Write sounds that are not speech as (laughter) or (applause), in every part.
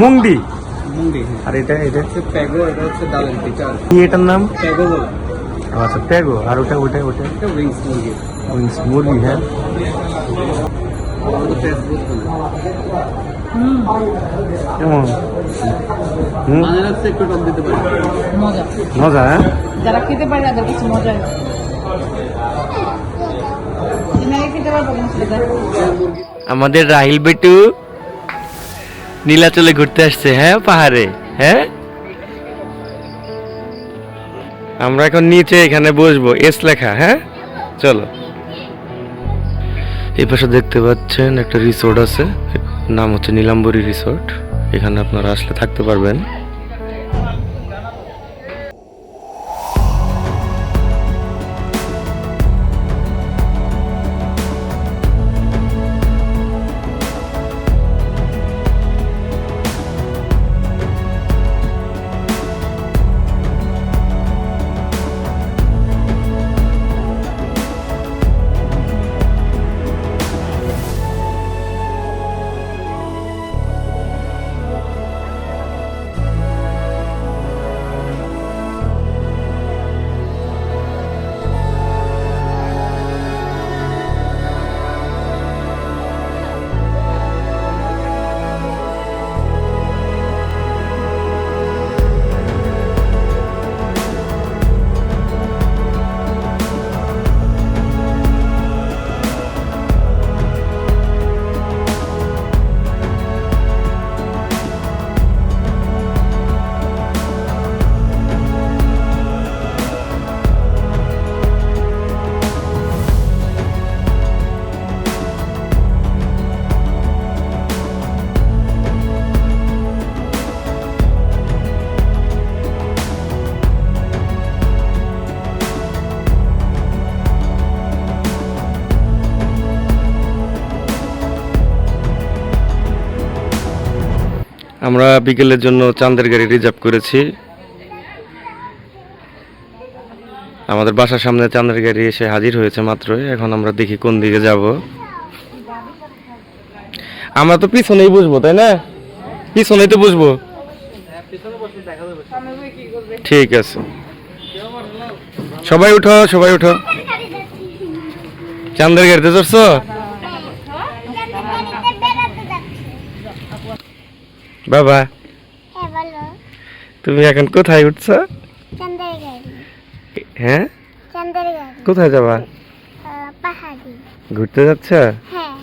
মুংডি। মুঙ্গি আর এটা এটা? হচ্ছে প্যাগো এটা হচ্ছে ডালের পিঠা কি। এটার নাম? প্যাগো বলে। আচ্ছা প্যাগো। আর ওটা ওটা ওটা? এটা উইংস মুরগি। উইংস, মুরগি হ্যাঁ। কেমন? পারি। মজা। মজা হ্যাঁ? যারা খেতে পারে তাদের কাছে মজা এনারা খেতে পারব না সেটা। আমাদের রাহিল বেটু নীলাচলে ঘুরতে আসছে হ্যাঁ পাহাড়ে হ্যাঁ? আমরা এখন নিচে এখানে বসবো, এস লেখা হ্যাঁ? চলো। এই পাশে দেখতে পাচ্ছেন একটা রিসোর্ট আছে, নাম হচ্ছে নীলাম্বরী রিসোর্ট, এখানে আপনারা আসলে থাকতে পারবেন। আমরা বিকেলের জন্য চাঁদের গাড়ি রিজার্ভ করেছি। আমাদের বাসার সামনে চাঁদের গাড়ি এসে হাজির হয়েছে মাত্রই। এখন আমরা দেখি কোন দিকে যাব। আমরা তো পিছনেই বসবো, তাই না? পিছনেই তো বসবো। ঠিক আছে। সবাই উঠো সবাই উঠো। চাঁদের গাড়িতে চড়ছো বাবা হ্যাঁ বলো। তুমি এখন কোথায় উঠছ? হ্যাঁ? কোথায় যাবা? পাহাড়ি। ঘুরতে যাচ্ছ? হ্যাঁ।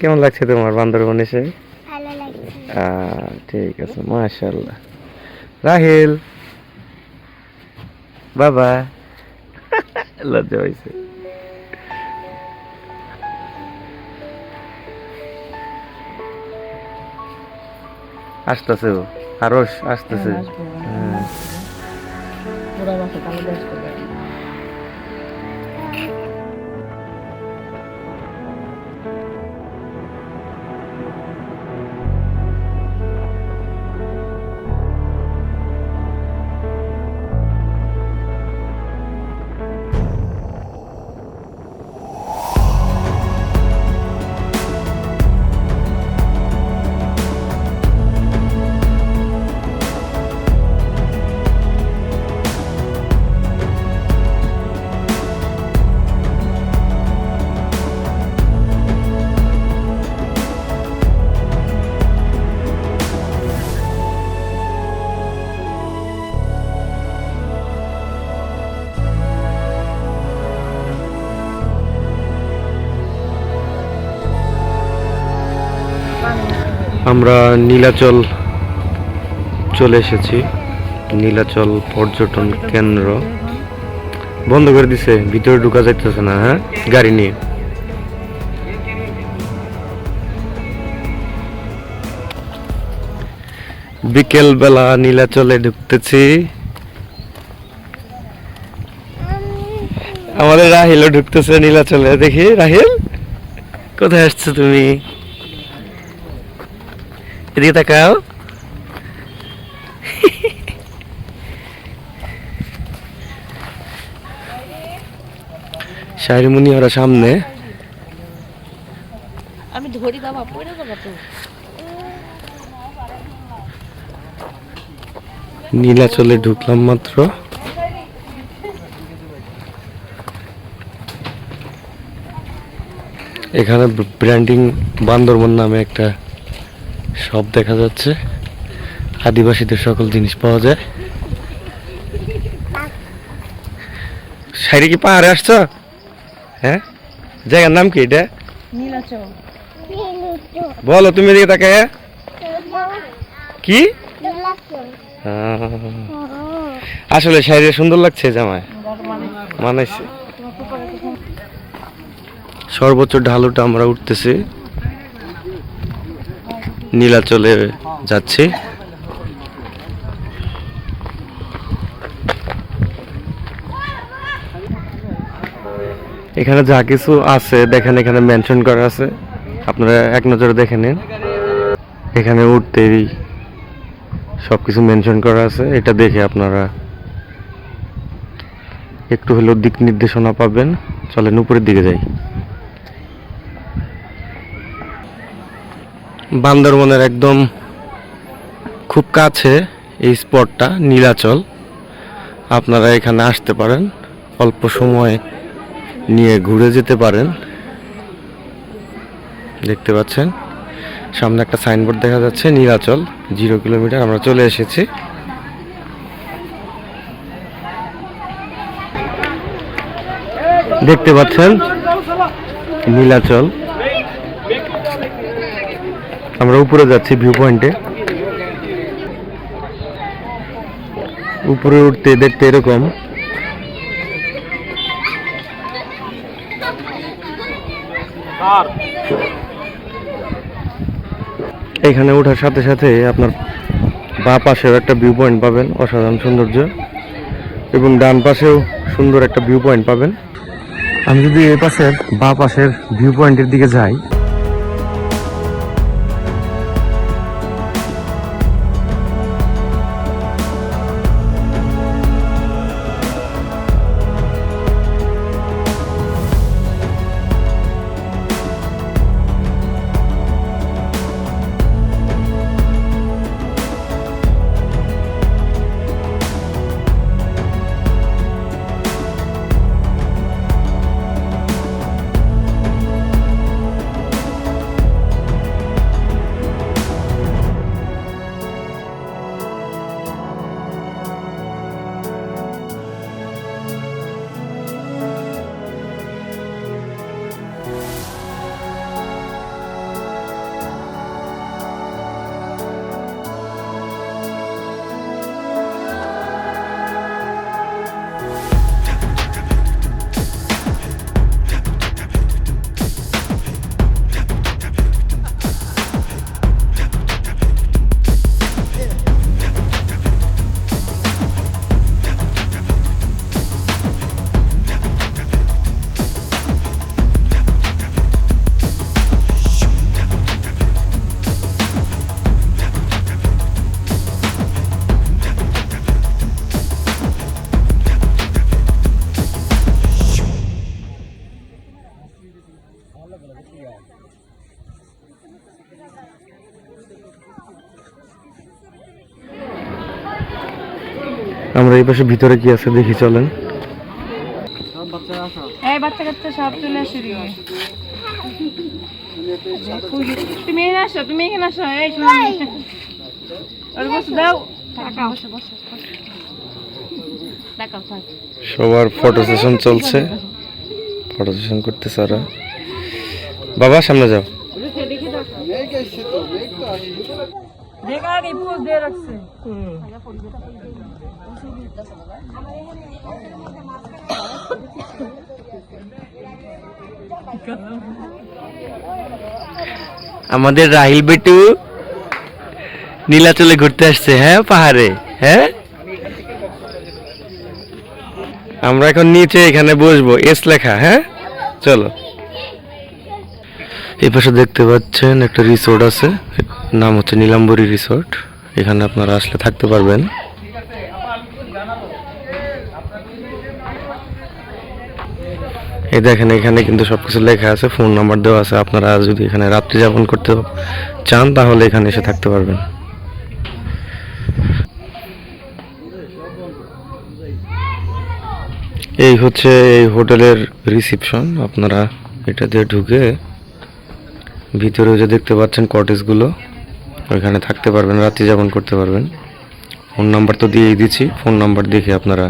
কেমন লাগছে তোমার বান্দরবন এসে? ভালো লাগছে। আহ, ঠিক আছে মাশাল্লাহ রাহিল। বাবা। (laughs) লজ্জা হয়েছে আসতেছে ও। আরও আসতেছে। হ্যাঁ। আমরা নীলাচল চলে এসেছি। নীলাচল পর্যটন কেন্দ্র। বন্ধ করে দিছে, ভিতরে ঢুকা যাইতেছে না হ্যাঁ? গাড়ি নিয়ে। বিকেল বেলা নীলাচলে ঢুকতেছি। আমাদের রাহিলও ঢুকতেছে নীলাচলে, দেখি। রাহিল, কোথায় আসছো তুমি? এদিকে তাকাও। শাহরিমুনি ওরা সামনে। আমি ধরি বাবা পড়ে যাব তো। নীলাচলে ঢুকলাম মাত্র। এখানে ব্র্যান্ডিং বান্দরবন নামে একটা শপ দেখা যাচ্ছে। আদিবাসীদের সকল জিনিস পাওয়া যায়। সাইডে কি পাহাড়ে আসছো? হ্যাঁ? জায়গার নাম কি এটা? বলো তুমি এদিকে তাকে কি? আহ, আসলে শাড়ি সুন্দর লাগছে জামায়। মানাইছে। সর্বোচ্চ ঢালুটা আমরা উঠতেছি। নীলাচলে যাচ্ছি। এখানে যা কিছু আছে, দেখেন এখানে মেনশন করা আছে। আপনারা এক নজরে দেখে নিন। এখানে উঠতেই সব কিছু মেনশন করা আছে। এটা দেখে আপনারা একটু হলেও দিক নির্দেশনা পাবেন। চলেন উপরের দিকে যাই। বান্দরবনের একদম খুব কাছে এই স্পটটা, নীলাচল। আপনারা এখানে আসতে পারেন, অল্প সময় নিয়ে ঘুরে যেতে পারেন। দেখতে পাচ্ছেন, সামনে একটা সাইনবোর্ড দেখা যাচ্ছে, নীলাচল, জিরো কিলোমিটার, আমরা চলে এসেছি। দেখতে পাচ্ছেন, নীলাচল। আমরা উপরে যাচ্ছি ভিউ পয়েন্টে উপরে উঠতে দেখতে এরকম। এখানে ওঠার সাথে সাথে আপনার বা পাশেও একটা ভিউ পয়েন্ট পাবেন অসাধারণ সৌন্দর্য। এবং ডান পাশেও সুন্দর একটা ভিউ পয়েন্ট পাবেন। আমি যদি এ পাশের বা পাশের ভিউ পয়েন্টের দিকে যাই এই পাশে ভিতরে কি আছে দেখি চলেন। সব এই বাচ্চা কাচ্চা সব চলে আসে তুমি এখানে আসো তুমি এখানে আসো এই বসে দাও। টাকাও টাকাও থাক। সবার ফটো সেশন চলছে। ফটো সেশন করতেছে ওরা। বাবা সামনে যাও। দেখা আমাদের রাহিল বেটু নীলাচলে ঘুরতে আসছে হ্যাঁ পাহাড়ে হ্যাঁ? আমরা এখন নিচে এখানে বসবো, এস লেখা হ্যাঁ? চলো। এই পাশে দেখতে পাচ্ছেন একটা রিসোর্ট আছে, নাম হচ্ছে নীলাম্বরী রিসোর্ট, এখানে আপনারা আসলে থাকতে পারবেন। এই দেখেন, এখানে কিন্তু সব কিছু লেখা আছে, ফোন নাম্বার দেওয়া আছে। আপনারা যদি এখানে রাত্রি যাপন করতে চান, তাহলে এখানে এসে থাকতে পারবেন। এই হচ্ছে এই হোটেলের রিসিপশন। আপনারা এটা দিয়ে ঢুকে ভিতরে যে দেখতে পাচ্ছেন কটেজগুলো, ওইখানে থাকতে পারবেন, রাত্রি যাপন করতে পারবেন। ফোন নাম্বার তো দিয়েই দিচ্ছি, ফোন নাম্বার দেখে আপনারা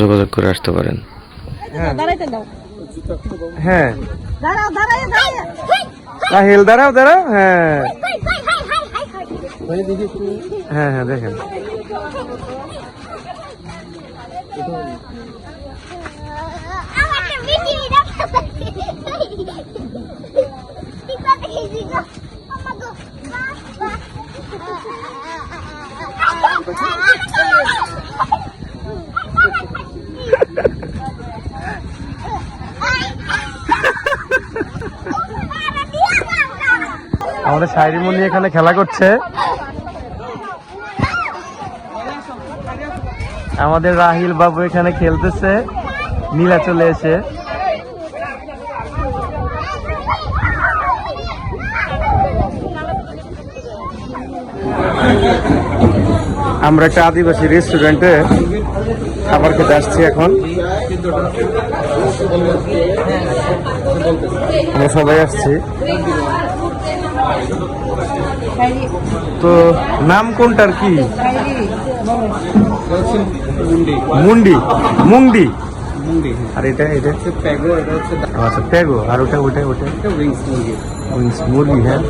যোগাযোগ করে আসতে পারেন। হ্যাঁ। হ্যাঁ দাঁড়াও দাঁড়াও দাঁড়াও রাহিল দাঁড়াও দাঁড়াও হ্যাঁ hi hi hi hi hi hi হ্যাঁ হ্যাঁ দেখেন আমাদের শায়রিমণি এখানে খেলা করছে। আমাদের রাহিল বাবু এখানে খেলতেছে। নীলা চলে এসে। আমরা একটা আদিবাসী রেস্টুরেন্টে খাবার খেতে আসছি এখন। আমরা সবাই আসছি। তো নাম কোনটার কি? মুন্ডি। মুন্ডি। আর এটা এটা? হচ্ছে প্যাগো এটা হচ্ছে আচ্ছা প্যাগো। আর ওটা ওটা ওটা? উইংস মুরগি উইংস মুরগি হ্যাঁ।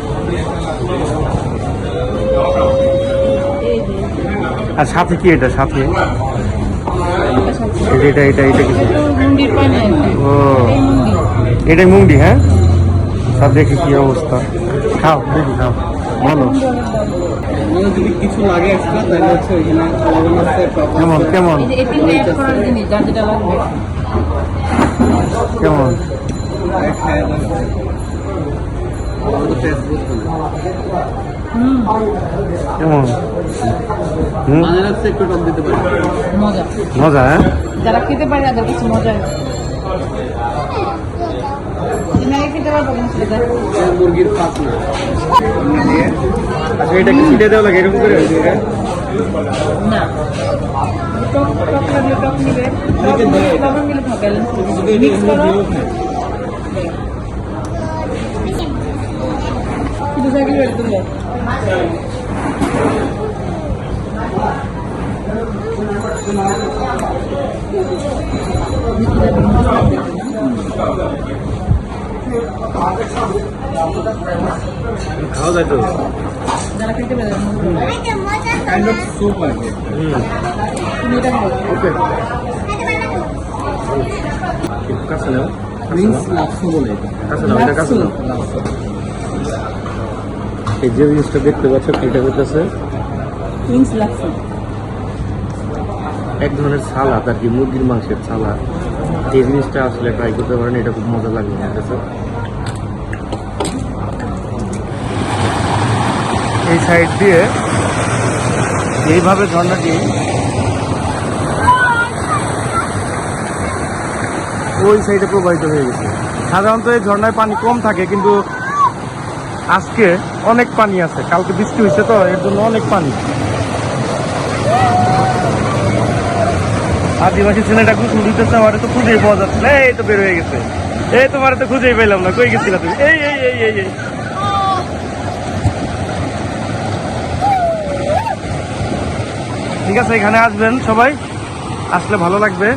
আর সাথে কি এটা সাথে এটা এটা এটা কিছু ও। এটাই মুংডি হ্যাঁ? সব দেখি কি অবস্থা? খাও, দেখি খাও। বলো। কিছু লাগে কেমন? কেমন? কেমন? মানে মজা মজা হ্যাঁ? যারা খেতে পারে তাদের কিছু মজা। তুমি আগে খেতে পারব কিন্তু সেটা এটা মুরগির পাতনা দিয়ে আচ্ছা এটা কি ছিটে দেওয়া লাগে এরকম করে না টক টক লাগলে টক নিবে টক নিলে লবণ মিলে থাকে ব্যালেন্স শুধু এটা মিক্স করো দিয়েও খায় শুধু সাইকেল বের করলে খাওয়া যায় তো? যারা খেতে পারে কাইন্ড অফ স্যুপ আর কি। এটা খাও ওকে কাছে নাও উইংস লাপসো বলে কাছে নাও এটা কাছে নাও এই যে জিনিসটা দেখতে পাচ্ছ এটা হইতেছে এক ধরনের সালাদ আর কি মুরগির মাংসের সালাদ। এই জিনিসটা আসলে ট্রাই করতে পারেন এটা খুব মজা লাগে আমার কাছে এই সাইড দিয়ে এইভাবে ঝর্ণাটি ওই সাইডে প্রবাহিত হয়ে গেছে। সাধারণত এই ঝর্ণায় পানি কম থাকে, কিন্তু আজকে অনেক পানি আছে। কালকে বৃষ্টি হয়েছে তো, এর জন্য অনেক পানি। আদিবাসী ছেলেটা গোসল দিতেছে আমার তো খুঁজেই পাওয়া যাচ্ছে না। এই তো বের হয়ে গেছে। এই তোমার তো খুঁজেই পেলাম না। কই গেছিলা তুমি? এই এই এই এই এই। ঠিক আছে এখানে আসবেন সবাই। আসলে ভালো লাগবে।